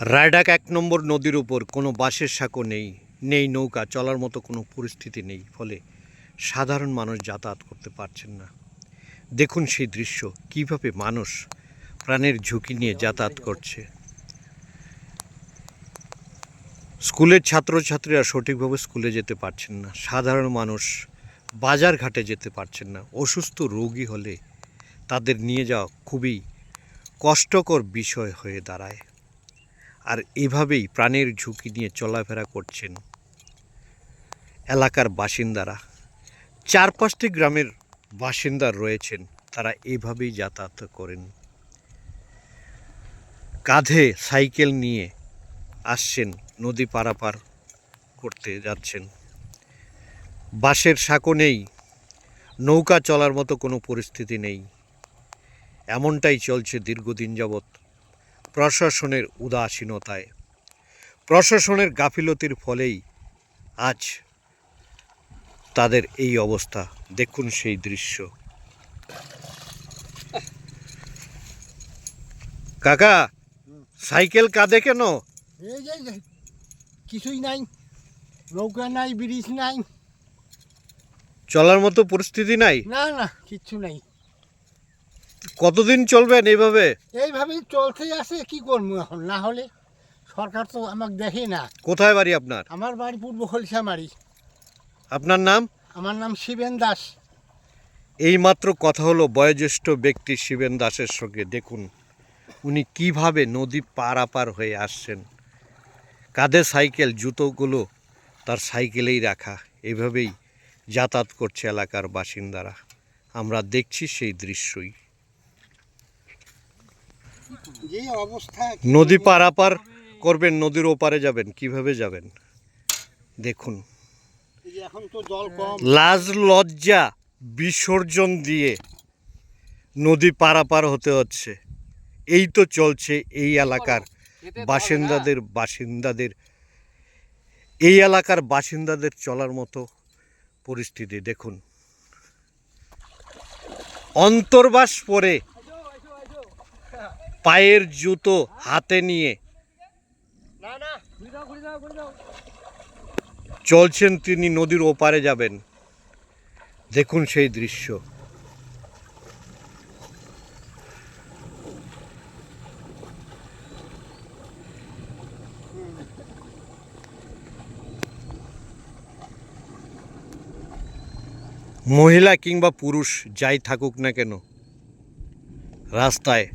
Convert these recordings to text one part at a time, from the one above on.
রায়ডাক এক নম্বর নদীর উপর কোনো বাঁশের সাঁকো নেই নেই নৌকা, চলার মতো কোনো পরিস্থিতি নেই, ফলে সাধারণ মানুষ যাতায়াত করতে পারছেন না। দেখুন সেই দৃশ্য, কীভাবে মানুষ প্রাণের ঝুঁকি নিয়ে যাতায়াত করছে। স্কুলের ছাত্রছাত্রীরা সঠিকভাবে স্কুলে যেতে পারছেন না, সাধারণ মানুষ বাজার ঘাটে যেতে পারছেন না, অসুস্থ রোগী হলে তাদের নিয়ে যাওয়া খুবই কষ্টকর বিষয় হয়ে দাঁড়ায়। আর এভাবেই প্রাণের ঝুঁকি নিয়ে চলাফেরা করছেন এলাকার বাসিন্দারা। চার পাঁচটি গ্রামের বাসিন্দা রয়েছেন, তারা এভাবেই যাতায়াত করেন। কাঁধে সাইকেল নিয়ে আসছেন, নদী পারাপার করতে যাচ্ছেন। বাসের সাঁকো নেই, নৌকা চলার মতো কোনো পরিস্থিতি নেই। এমনটাই চলছে দীর্ঘদিন যাবৎ। প্রশাসনের উদাসীনতায়। প্রশাসনের গাফিলতির ফলেই আজ তাদের এই অবস্থা। দেখুন সেই দৃশ্য। কাকা সাইকেল কাঁধে কেন? কিছুই নাই নৌকা নাই ব্রিজ নাই। চলার মতো পরিস্থিতি নাই? না না কিচ্ছু নাই। কতদিন চলবেন এইভাবে? এইভাবেই চলতে আছে কি করব এখন? না হলে সরকার তো আমাকে দেখে না। কোথায় বাড়ি আপনার? আমার বাড়ি পূর্ব হলসামারি আপনার নাম? আমার নাম শিবেন দাস। এইমাত্র কথা হলো বয়োজ্যেষ্ঠ ব্যক্তি শিবেন দাসের সঙ্গে। দেখুন উনি কীভাবে নদী পারাপার হয়ে আসছেন। কাঁধে সাইকেল? জুতোগুলো তার সাইকেলেই রাখা। এভাবেই যাতায়াত করছে এলাকার বাসিন্দারা। আমরা দেখছি সেই দৃশ্যই। যে অবস্থা নদী পারাপার করবেন নদীর ওপারে যাবেন কীভাবে যাবেন? দেখুন। এখন তো জল কম। লাজ লজ্জা বিসর্জন দিয়ে নদী পারাপার হতে হচ্ছে। এই তো চলছে এই এলাকার বাসিন্দাদের বাসিন্দাদের এই এলাকার বাসিন্দাদের চলার মতো পরিস্থিতি। দেখুন। অন্তর্বাস পরে পায়ের জুতো হাতে নিয়ে। চলছেন তিনি নদীর ওপারে যাবেন। দেখুন সেই দৃশ্য। মহিলা কিংবা পুরুষ যাই থাকুক না কেন, রাস্তায়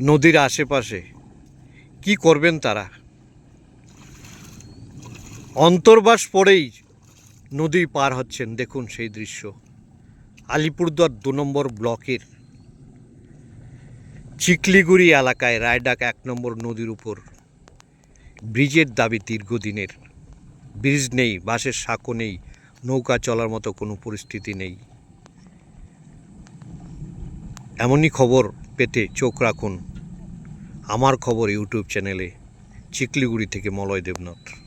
নদীর আশেপাশে। কি করবেন তারা? অন্তর্বাস পড়েই নদী পার হচ্ছেন, দেখুন সেই দৃশ্য। আলিপুরদুয়ার দু নম্বর ব্লকের চিকলিগুড়ি এলাকায় রায়ডাক এক নম্বর নদীর উপর। ব্রিজের দাবি দীর্ঘদিনের। ব্রিজ নেই বাসের সাঁকো নেই, নৌকা চলার মতো কোনো পরিস্থিতি নেই। এমনই খবর পেতে চোখ রাখুন। আমার খবর ইউটিউব চ্যানেলে চিকলিগুড়ি থেকে মলয় দেবনাথ।